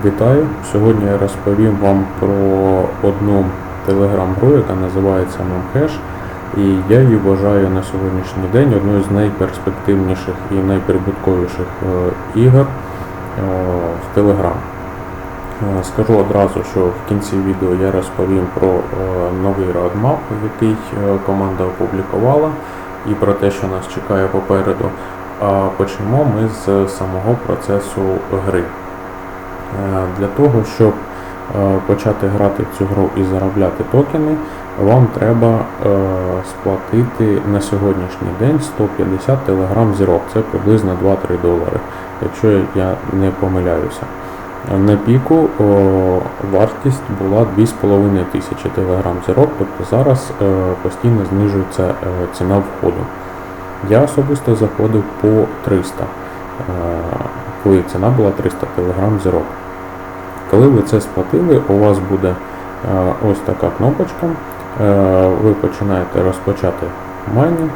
Вітаю! Сьогодні я розповім вам про одну телеграм-гру, яка називається Memhash. І я її вважаю на сьогоднішній день одною з найперспективніших і найприбутковіших е, ігор е, в Telegram. Е, Скажу одразу, що в кінці відео я розповім про новий roadmap, який команда опублікувала, і про те, що нас чекає попереду. А почнемо ми з самого процесу гри. Е, Для того, щоб е, почати грати в цю гру і заробляти токени, вам треба е, сплатити на сьогоднішній день 150 телеграм зірок. Це приблизно 2-3 долари, якщо я не помиляюся. На піку о, вартість була 2,5 тисячі телеграм зірок, тобто зараз е, постійно знижується е, ціна входу. Я особисто заходив по 300, е, коли ціна була 300 телеграм зірок. Коли ви це сплатили, у вас буде е, ось така кнопочка. Е, Ви починаєте розпочати майнінг,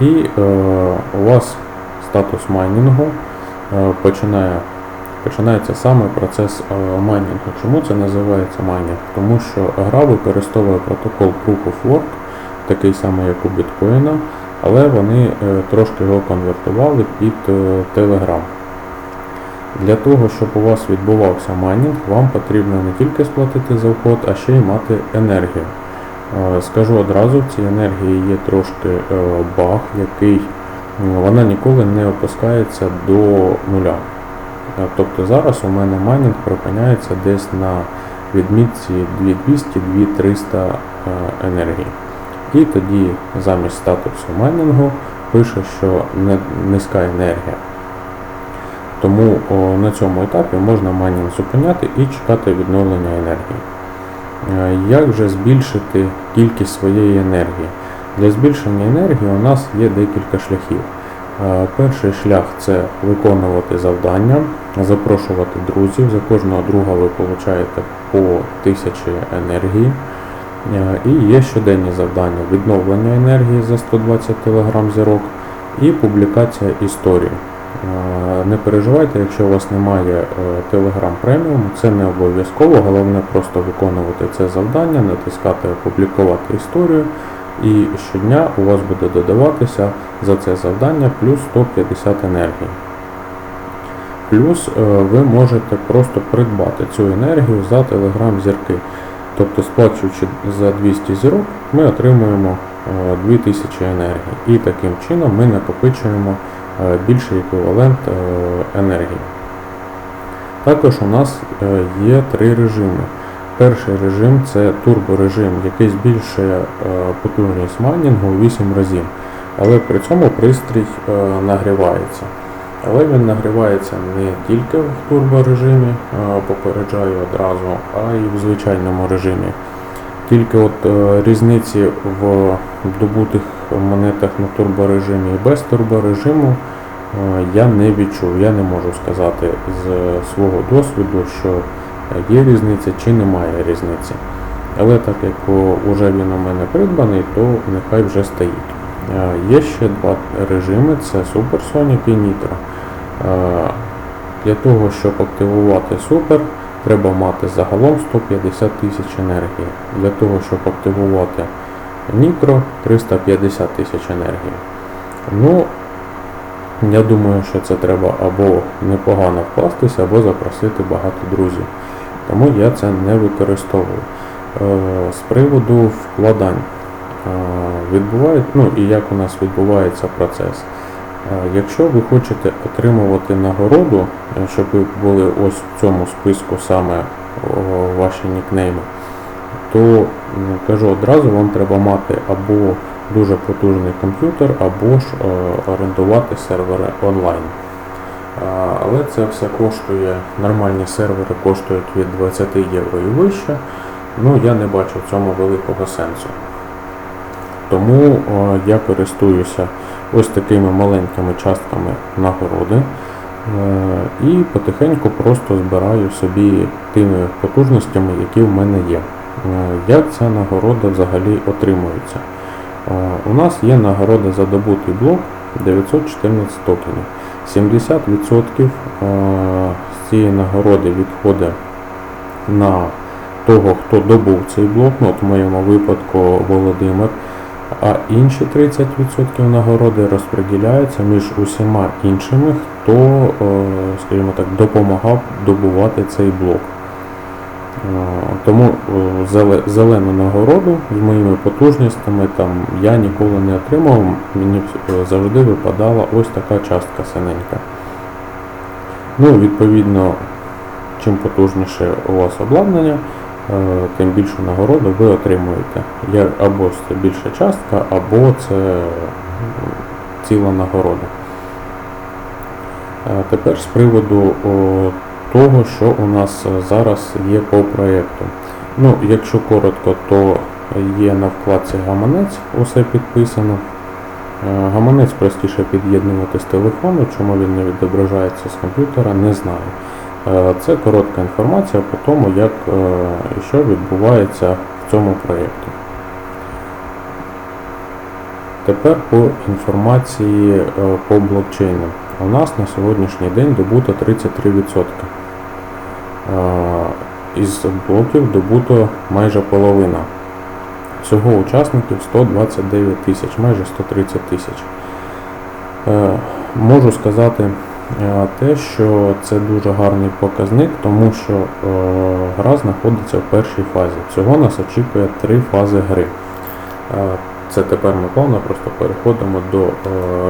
і е, у вас статус майнінгу починає, починається саме процес майнінгу. Чому це називається майнінг? Тому що гра використовує протокол Proof of Work, такий самий, як у біткоїна, але вони трошки його конвертували під Telegram. Для того, щоб у вас відбувався майнінг, вам потрібно не тільки сплатити за вход, а ще й мати енергію. Е, Скажу одразу, в цій енергії є трошки е, баг, який вона ніколи не опускається до нуля. Е, Тобто зараз у мене майнінг припиняється десь на відмітці 2200-2300 е, енергії. І тоді замість статусу майнінгу пише, що низька енергія. Тому на цьому етапі можна майнінг зупиняти і чекати відновлення енергії. Е, Як же збільшити кількість своєї енергії? Для збільшення енергії у нас є декілька шляхів. Е, Перший шлях це виконувати завдання, запрошувати друзів. За кожного друга ви получаєте по 1000 енергії. Е, І є щоденні завдання відновлення енергії за 120 кг зірок і публікація історії. Е, Не переживайте, якщо у вас немає е, Telegram Premium, це не обов'язково, головне просто виконувати це завдання, натискати Опублікувати історію, і щодня у вас буде додаватися за це завдання плюс 150 енергії. Плюс е, ви можете просто придбати цю енергію за Telegram зірки. Тобто сплачуючи за 200 зірок, ми отримуємо е, 2000 енергії. І таким чином ми накопичуємо більший еквівалент е, енергії. Також у нас е, є три режими. Перший режим це турборежим, який збільшує е, потужність майнінгу у 8 разів. Але при цьому пристрій е, нагрівається. Але він нагрівається не тільки в турборежимі, е, попереджаю одразу, а й в звичайному режимі. Тільки от е, різниці в добутих монетах на турборежимі і без турборежиму е, я не відчув. Я не можу сказати з свого досвіду, що є різниця чи немає різниці. Але так як вже він у мене придбаний, то нехай вже стоїть. Е, Є ще два режими: це Supersonic і Nitro. Е, Для того, щоб активувати Super, треба мати загалом 150 тисяч енергії. Для того, щоб активувати Nitro 350 тисяч енергії. Ну, я думаю, що це треба або непогано вкластися, або запросити багато друзів. Тому я це не використовую. Е, З приводу вкладань е, відбуває, ну і як у нас відбувається процес. Е, Якщо ви хочете отримувати нагороду, щоб ви були ось в цьому списку саме ваші нікнейми, то кажу одразу, вам треба мати або дуже потужний комп'ютер, або ж е, орендувати сервери онлайн. Але це все коштує, нормальні сервери коштують від 20 євро і вище. Ну, я не бачу в цьому великого сенсу. Тому о, я користуюся ось такими маленькими частками нагороди е, і потихеньку просто збираю собі тими потужностями, які в мене є. Е, Як ця нагорода взагалі отримується? Е, У нас є нагорода за добутий блок 914 токенів. 70% е, з цієї нагороди відходить на того, хто добув цей блок, ну, от в моєму випадку Володимир, а інші 30% нагороди розподіляються між усіма іншими, хто, скажімо так, допомагав добувати цей блок. Е, Тому е, зелену нагороду з моїми потужностями там я ніколи не отримав, мені е, завжди випадала ось така частка синенька. Ну, відповідно, чим потужніше у вас обладнання, тим більшу нагороду ви отримуєте. Або це більша частка, або це ціла нагорода. Тепер з приводу того, що у нас е, зараз є по проєкту. Ну, якщо коротко, то є на вкладці гаманець, усе підписано. Е, Гаманець простіше під'єднувати з телефону, чому він не відображається з комп'ютера, не знаю. Е, Це коротка інформація по тому, як і що відбувається в цьому проєкті. Тепер по інформації по блокчейну. У нас на сьогоднішній день добуто 33%. Е, Із блоків добуто майже половина. Всього учасників 129 тисяч, майже 130 тисяч. Е, Можу сказати е, те, що це дуже гарний показник, тому що гра знаходиться в першій фазі. Всього нас очікує три фази гри. Це тепер ми плавно просто переходимо до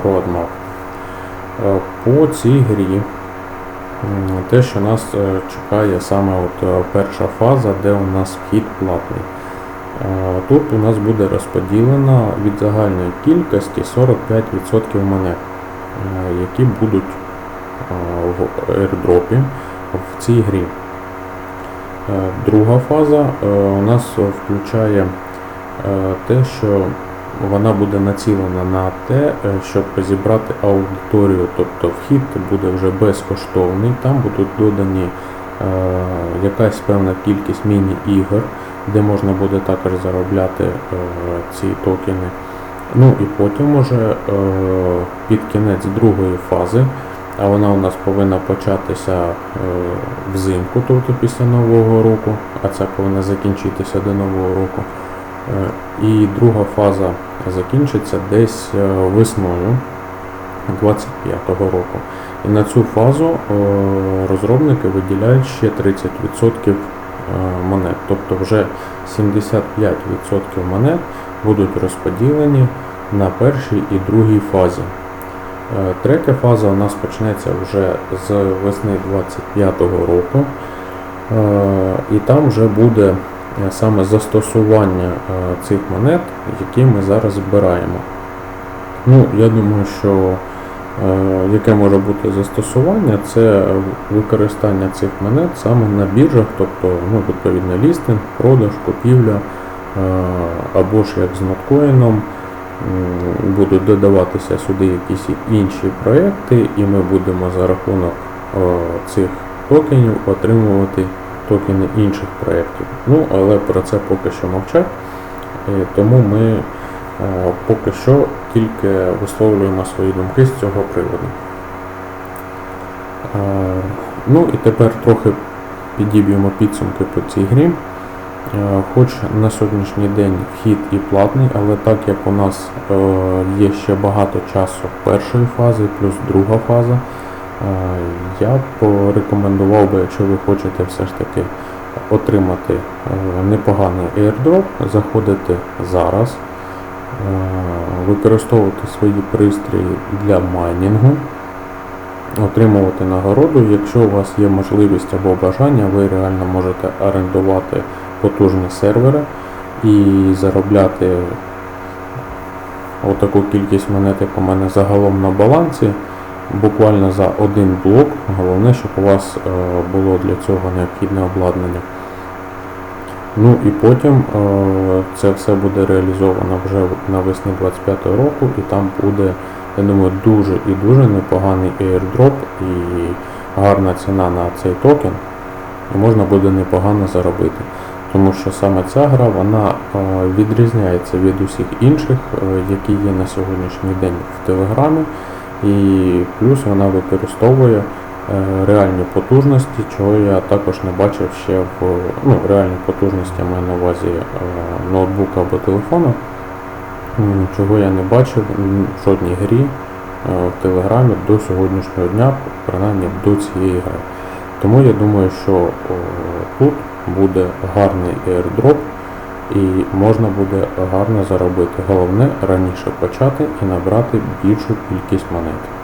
roadmap. По цій грі те, що нас е, чекає саме от е, перша фаза, де у нас вхід платний. Е, Тут у нас буде розподілено від загальної кількості 45% монет, які будуть в airdropі в цій грі. Друга фаза у нас включає те, що вона буде націлена на те, е, щоб зібрати аудиторію, тобто вхід буде вже безкоштовний, там будуть додані е, якась певна кількість міні-ігор, де можна буде також заробляти е, ці токени. Ну і потім уже е, під кінець другої фази, а вона у нас повинна початися е, взимку, тобто після Нового року, а це повинна закінчитися до Нового року. Е, І друга фаза закінчиться десь е, весною 25-го року. І на цю фазу е, розробники виділяють ще 30% е, монет. Тобто вже 75% монет будуть розподілені на першій і другій фазі. Третя фаза у нас почнеться вже з весни 25-го року. І там вже буде саме застосування е, цих монет, які ми зараз збираємо. Ну, я думаю, що е, яке може бути застосування, це використання цих монет саме на біржах, тобто ну, відповідно лістинг, продаж, купівля, е, або ж як з ноткоїном. Будуть додаватися сюди якісь інші проекти, і ми будемо за рахунок е, цих токенів отримувати токени інших проєктів. Ну, але про це поки що мовчать. Тому ми е, поки що тільки висловлюємо свої думки з цього приводу. Е, Ну і тепер трохи підіб'ємо підсумки по цій грі. Е, Хоч на сьогоднішній день вхід і платний, але так як у нас є ще багато часу першої фази, плюс друга фаза, я б порекомендував би, якщо ви хочете все ж таки отримати е, непоганий airdrop, заходити зараз, е, використовувати свої пристрої для майнінгу, отримувати нагороду. Якщо у вас є можливість або бажання, ви реально можете орендувати потужні сервери і заробляти отаку кількість монет, як у мене загалом на балансі, буквально за один блок. Головне, щоб у вас е, було для цього необхідне обладнання. Ну і потім е, це все буде реалізовано вже навесні 25 року, і там буде, я думаю, дуже і дуже непоганий airdrop і гарна ціна на цей токен, і можна буде непогано заробити. Тому що саме ця гра вона е, відрізняється від усіх інших, які є на сьогоднішній день в Телеграмі, і плюс вона використовує е, реальні потужності, чого я також не бачив ще в ну, реальні потужності я маю на увазі е, ноутбука або телефону, чого я не бачив в жодній грі е, в Телеграмі до сьогоднішнього дня, принаймні до цієї гри. Тому я думаю, що тут буде гарний airdrop і можна буде гарно заробити. Головне раніше почати і набрати більшу кількість монет.